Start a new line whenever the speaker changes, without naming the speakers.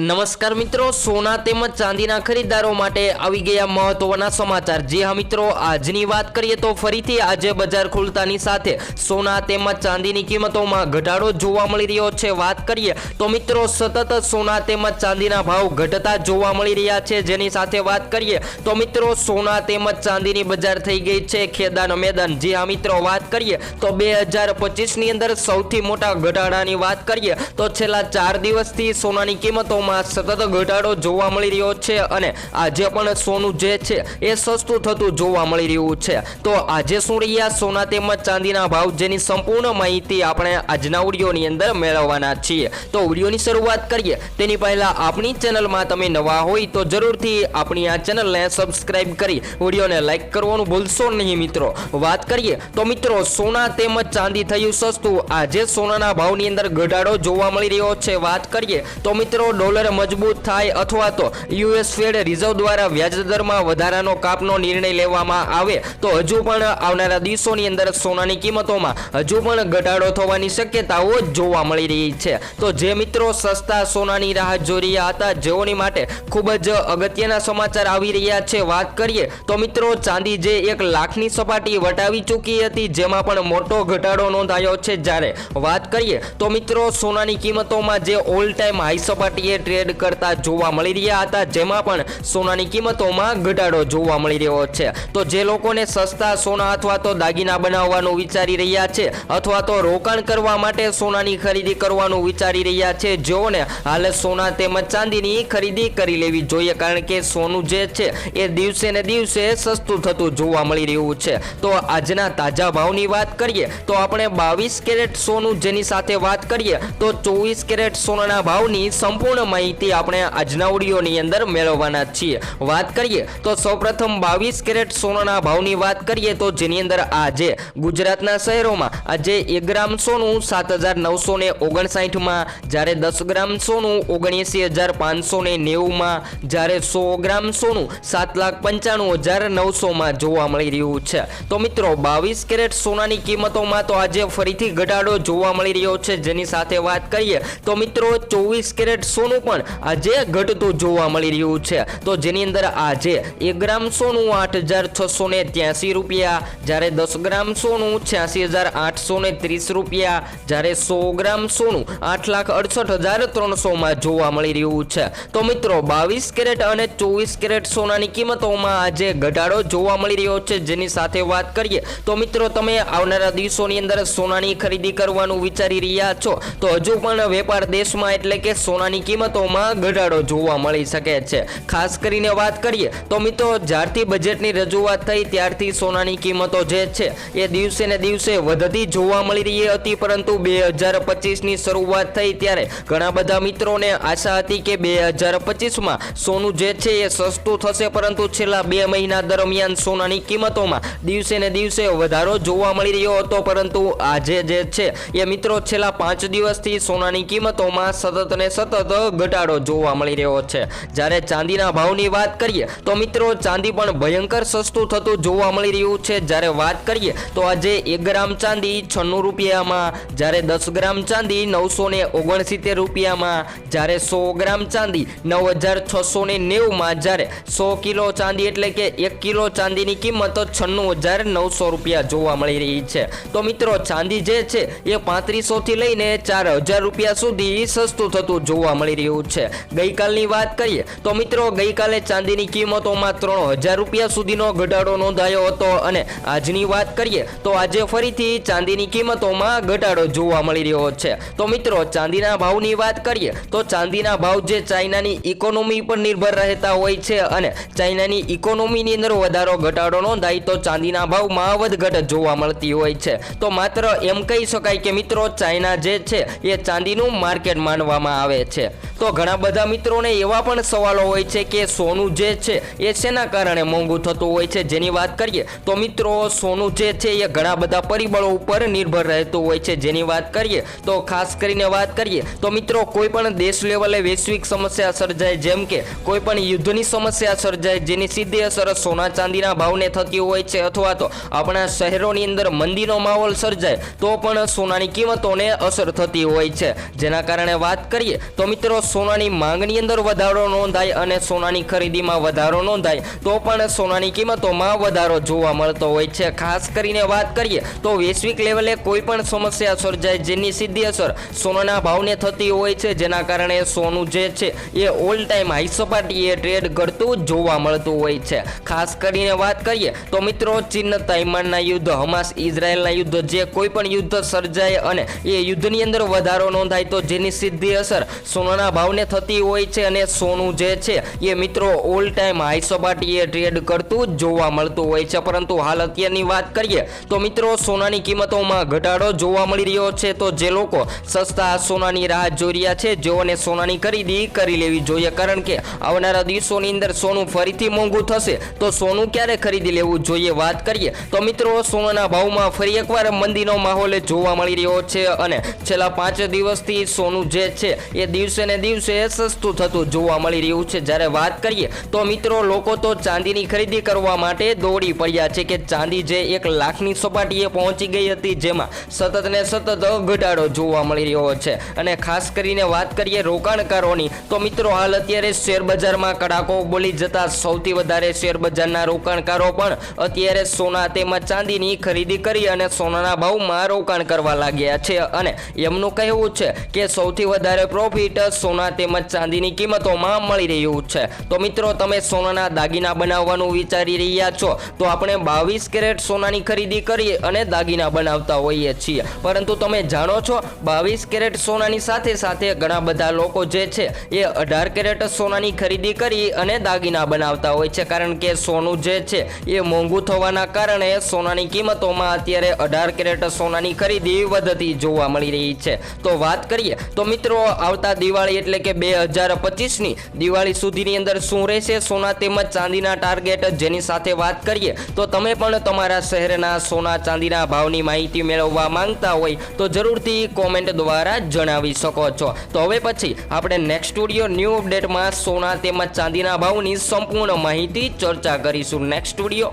નમસ્કાર મિત્રો, સોના તેમજ ચાંદીના ખરીદદારો માટે આવી ગયા મહત્વના સમાચાર. જે હા મિત્રો, આજની વાત કરીએ તો ફરીથી આજે બજાર ખુલતાની સાથે સોના તેમજ ચાંદીની કિંમતોમાં ઘટાડો જોવા મળી રહ્યો છે. વાત કરીએ તો મિત્રો, સતત સોના તેમજ ચાંદીના ભાવ ઘટતા જોવા મળી રહ્યા છે. જેની સાથે વાત કરીએ તો મિત્રો, સોના તેમજ ચાંદીની બજાર થઈ ગઈ છે ખેદાન મેદાન. જે હા મિત્રો, વાત કરીએ તો બે હજાર પચીસની અંદર સૌથી મોટા ઘટાડાની વાત કરીએ તો છેલ્લા ચાર દિવસથી સોનાની કિંમતોમાં સતત ઘટાડો જોવા મળી રહ્યો છે અને આજે પણ સોનું જે છે એ સસ્તું થતું જોવા મળી રહ્યું છે. તો આજે શું રહ્યા? સોના તેમજ ચાંદીના ભાવ જેની સંપૂર્ણ માહિતી આપણે આજના ઓડિયોની અંદર મેળવવાના છીએ. તો ઓડિયોની શરૂઆત કરીએ. તેની પહેલા આપણી ચેનલમાં તમે નવા હોય તો જરૂરથી આપણી આ ચેનલને સબસ્ક્રાઇબ કરી ઓડિયોને લાઈક કરવાનું ભૂલશો નહીં મિત્રો. વાત કરીએ તો મિત્રો, સોના તેમજ ચાંદી થયું સસ્તું. આજે સોનાના ભાવની અંદર ઘટાડો જોવા મળી રહ્યો છે. વાત કરીએ તો મિત્રો, ડોલર મજબૂત થાય અથવા તો યુએસ ફેડ રિઝર્વ દ્વારા વ્યાજ દરમાં વધારાનો કાપનો નિર્ણય લેવામાં આવે, તો હજુ પણ આવનારા દિવસોની અંદર સોનાની કિંમતોમાં હજુ પણ ઘટાડો થવાની શક્યતાઓ જોવા મળી રહી છે. તો જે મિત્રો સસ્તા સોનાની રાહ જોઈ રહ્યા હતા, જેઓની માટે ખૂબ જ અગત્યના સમાચાર આવી રહ્યા છે, વાત કરીએ, તો મિત્રો ચાંદી જે એક લાખની સપાટી વટાવી ચૂકી હતી, જેમાં પણ મોટો ઘટાડો નોંધાયો છે. જ્યારે વાત કરીએ, તો મિત્રો સોનાની કિંમતોમાં જે ઓલ ટાઈમ હાઈ સપાટીએ ટ્રેડ કરતા જોવા મળી રહ્યા હતા, જેમાં પણ સોનાની કિંમતોમાં ઘટાડો જોવા મળી રહ્યો છે. તો જે લોકોને સસ્તા સોના અથવા તો દાગીના બનાવવાનું વિચારી રહ્યા છે, અથવા તો રોકાણ કરવા માટે સોનાની ખરીદી કરવાનું વિચારી રહ્યા છે, જેઓને હાલ સોના તેમજ ચાંદીની ખરીદી કરી લેવી જોઈએ, કારણ કે સોનું જે છે, એ દિવસે ને દિવસે સસ્તું થતું જોવા મળી રહ્યું છે. તો આજના તાજા ભાવની વાત કરીએ, તો આપણે બાવીસ કેરેટ સોનું જેની સાથે વાત કરીએ, તો ચોવીસ કેરેટ સોનાના ભાવની સંપૂર્ણ માહિતી આપણે આજના ઓડિયોની અંદર મેળવવાના છીએ. વાત કરીએ તો સૌપ્રથમ બાવીસ કેરેટ સોનાના ભાવની વાત કરીએ તો જેની અંદર આજે ગુજરાતના શહેરોમાં આજે એક ગ્રામ સોનું સાત હજાર નવસો ને ઓગણસાઠમાં, જ્યારે દસ ગ્રામ સોનું ઓગણએંસી હજાર પાંચસો ને નેવુંમાં, જ્યારે સો ગ્રામ સોનું સાત લાખ પંચાણું હજાર નવસોમાં જોવા મળી રહ્યું છે. તો મિત્રો, બાવીસ કેરેટ સોનાની કિંમતોમાં તો આજે ફરીથી ઘટાડો જોવા મળી રહ્યો છે. જેની સાથે વાત કરીએ તો મિત્રો, ચોવીસ કેરેટ સોનું પણ આજે ઘટતું જોવા મળી રહ્યું છે. તો જેની અંદર આજે એક ગ્રામ સોનું આઠ હજાર છસો ને ત્યાસી રૂપિયા, જ્યારે દસ ગ્રામ સોનું છ્યાસી હજાર આઠસો ને ત્રીસ રૂપિયા, જ્યારે સો ગ્રામ સોનું આઠ લાખ અડસઠ હજાર ત્રણસોમાં જોવા મળી રહ્યું છે. તો મિત્રો, બાવીસ કેરેટ અને ચોવીસ કેરેટ સોનાની કિંમતોમાં આજે ઘટાડો જોવા મળી રહ્યો છે. જેની સાથે વાત કરીએ, તો મિત્રો, તમે આવનારા દિવસોની અંદર સોનાની ખરીદી કરવાનું વિચારી રહ્યા છો. તો હજુ પણ વેપાર દેશમાં એટલે કે સોનાની કિંમતોમાં ઘટાડો જોવા મળી શકે છે. ખાસ કરીને વાત કરીએ તો મિત્રો, જ્યારથી બજેટની રજૂઆત થઈ ત્યારથી સોનાની કિંમતો જે છે એ દિવસે ને દિવસે વધતી જોવા મળી રહી હતી, પરંતુ બે હજાર પચીસની શરૂઆત થઈ ત્યારે ઘણા બધા મિત્રોને આશા હતી કે બે હજાર પચીસમાં સોનું જે છે એ સસ્તું થશે, પરંતુ છેલ્લા બે મહિના દરમિયાન સોનાની કિંમતોમાં દિવસે ને દિવસે વધારો જોવા મળી રહ્યો હતો. પરંતુ આજે જે છે એ મિત્રો, છેલ્લા પાંચ દિવસથી સોનાની કિંમતોમાં સતત ને સતત ઘટાડો જોવા મળી રહ્યો છે. જ્યારે ચાંદીના ભાવની વાત કરીએ, તો મિત્રો ચાંદી પણ ભયંકર સસ્તું થતું જોવા મળી રહ્યું છે. જ્યારે વાત કરીએ, તો આજે એક ગ્રામ ચાંદી છન્નું રૂપિયામાં, જ્યારે દસ ગ્રામ ચાંદી નવસો ને ઓગણસિત્તેર રૂપિયામાં, જ્યારે સો ગ્રામ ચાંદી નવ હજાર છસો ને નેવુંમાં, જ્યારે સો કિલો ચાંદી એટલે કે એક કિલો ચાંદીની કિંમત છન્નું હજાર નવસો રૂપિયા જોવા મળી રહી છે. તો મિત્રો, ચાંદી જે છે, એ પાંત્રીસોથી લઈને ચાર હજાર રૂપિયા સુધી સસ્તું થતું જોવા મળી રહ્યું છે. ગઈકાલની વાત કરીએ તો મિત્રો, ગઈકાલે ચાંદીની કિંમતોમાં ત્રણ હજાર રૂપિયા સુધીનો ઘટાડો નોંધાયો હતો. અને આજની વાત કરીએ તો આજે ફરીથી ચાંદીની કિંમતોમાં ઘટાડો જોવા મળી રહ્યો છે. તો મિત્રો, ચાંદીના ભાવની વાત કરીએ તો ચાંદીના ભાવ જે ચાઇનાની ઇકોનોમી પર નિર્ભર રહેતા હોય છે અને ચાઇનાની ઇકોનોમીની અંદર વધારો ઘટાડો નોંધાય તો ચાંદીના ભાવમાં વધઘટ જોવા મળતી હોય છે. તો માત્ર એમ કહી શકાય કે મિત્રો, ચાઇના જે છે એ ચાંદીનું માર્કેટ માનવામાં આવે છે. તો ઘણા બધા મિત્રોને એવા પણ સવાલો હોય છે કે સોનું જે છે એ શેના કારણે મોંઘું થતું હોય છે? જેની વાત કરીએ તો મિત્રો, સોનું જે છે એ ઘણા બધા પરિબળો ઉપર નિર્ભર રહેતું હોય છે. જેની વાત કરીએ તો ખાસ કરીને વાત કરીએ તો મિત્રો, કોઈ પણ દેશ લેવલે વૈશ્વિક સમસ્યા સર્જાય, જેમ કે કોઈ પણ યુદ્ધની સમસ્યા સર્જાય, જેની સીધી અસર સોના ચાંદીના ભાવને થતી હોય છે અથવા તો આપણા શહેરોની અંદર મંદીનો માહોલ સર્જાય, તો પણ સોનાની કિંમતોને અસર થતી હોય છે. જેના કારણે વાત કરીએ તો મિત્રો સોનાની માંગની અંદર વધારો નોંધાય અને સોનાની ખરીદીમાં વધારો નોંધાય, તો પણ સોનાની કિંમતોમાં વધારો જોવા મળતો હોય છે. ખાસ કરીને વાત કરીએ તો વૈશ્વિક લેવલે કોઈ પણ સમસ્યા સર્જાય જેની સીધી અસર સોનાના ભાવને થતી હોય છે. જેના કારણે સોનું જે છે એ ઓલ ટાઈમ હાઈ સપાટીએ ટ્રેડ કરતું જોવા મળતું હોય છે. ખાસ કરીને વાત કરીએ તો મિત્રો ચીન તાઇમાનના યુદ્ધ, હમાસ, ઇઝરાયલના યુદ્ધ, જે કોઈ પણ યુદ્ધ સર્જાય અને એ યુદ્ધની અંદર વધારો નોંધાય તો જેની સીધી અસર સોનાના ભાવને થતી હોય છે અને સોનું જે છે એ મિત્રો ઓલ ટાઈમ હાઈ સપાટીએ ટ્રેડ કરતું જોવા મળતું હોય છે. પરંતુ હાલ અત્યારની વાત કરીએ તો મિત્રો સોનાની કિંમતોમાં ઘટાડો જોવા મળી રહ્યો છે. તો જે લોકો સસ્તા સોનાની રાહ જોઈ રહ્યા છે, જેઓને સોનાની ખરીદી કરી લેવી જોઈએ. કારણ કે આવનારા દિવસોની અંદર સોનું ફરીથી મોંઘું થશે તો સોનું ક્યારે ખરીદી લેવું જોઈએ વાત કરીએ તો મિત્રો સોનાના ભાવમાં ફરી એકવાર મંદીનો માહોલ જોવા મળી રહ્યો છે. અને છેલ્લા પાંચ દિવસથી સોનું જે છે એ દિવસે ને દિવસે સસ્તું થતું જોવા મળી રહ્યું છે. જ્યારે વાત કરીએ તો મિત્રો, લોકો તો ચાંદીની ખરીદી કરવા માટે દોડી પડ્યા છે કે ચાંદી જે એક લાખની સપાટીએ પહોંચી ગઈ હતી, જેમાં સતત ને સતત ઘટાડો જોવા મળી રહ્યો છે. અને ખાસ કરીને વાત કરીએ રોકાણકારોની, તો મિત્રો, હાલ અત્યારે શેરબજારમાં કડાકો બોલી જતા સૌથી વધારે શેરબજારના રોકાણકારો પણ અત્યારે સોના તેમજ ચાંદીની ખરીદી કરી અને સોનાના ભાવમાં રોકાણ કરવા લાગ્યા છે. અને એમનું કહેવું છે કે સૌથી વધારે પ્રોફિટ સોના તેમજ ચાંદીની કિંમતોમાં મળી રહ્યું છે. તો મિત્રો, તમે સોનાના દાગીના બનાવવાનું વિચારી રહ્યા છો, તો આપણે બાવીસ કેરેટ સોનાની ખરીદી કરી અને દાગીના બનાવતા હોઈએ છીએ. પરંતુ તમે જાણો છો, બાવીસ કેરેટ સોનાની સાથે સાથે ઘણા બધા લોકો જે છે, એ અઢાર કેરેટ સોનાની ખરીદી કરી અને દાગીના બનાવતા હોય છે. કારણ કે સોનું જે છે, એ મોંઘું થવાના કારણે સોનાની કિંમતોમાં અત્યારે અઢાર કેરેટ સોનાની ખરીદી વધતી જોવા મળી રહી છે. તો વાત કરીએ, તો મિત્રો, આવતા દિવાળી એટલે કે બે હજાર પચીસની દિવાળી સુધીની અંદર શું રહેશે? સોના તેમજ ચાંદીના ટાર્ગેટ જેની સાથે વાત કરીએ, તો તમે પણ તમારા શહેરના સોના ચાંદીના ભાવની માહિતી મેળવવા માંગતા હોય તો જરૂરથી કોમેન્ટ દ્વારા જણાવી શકો છો. તો હવે પછી આપણે નેક્સ્ટ સ્ટુડિયો ન્યૂ અપડેટમાં સોના તેમજ ચાંદીના ભાવની સંપૂર્ણ માહિતી ચર્ચા કરીશું. Next studio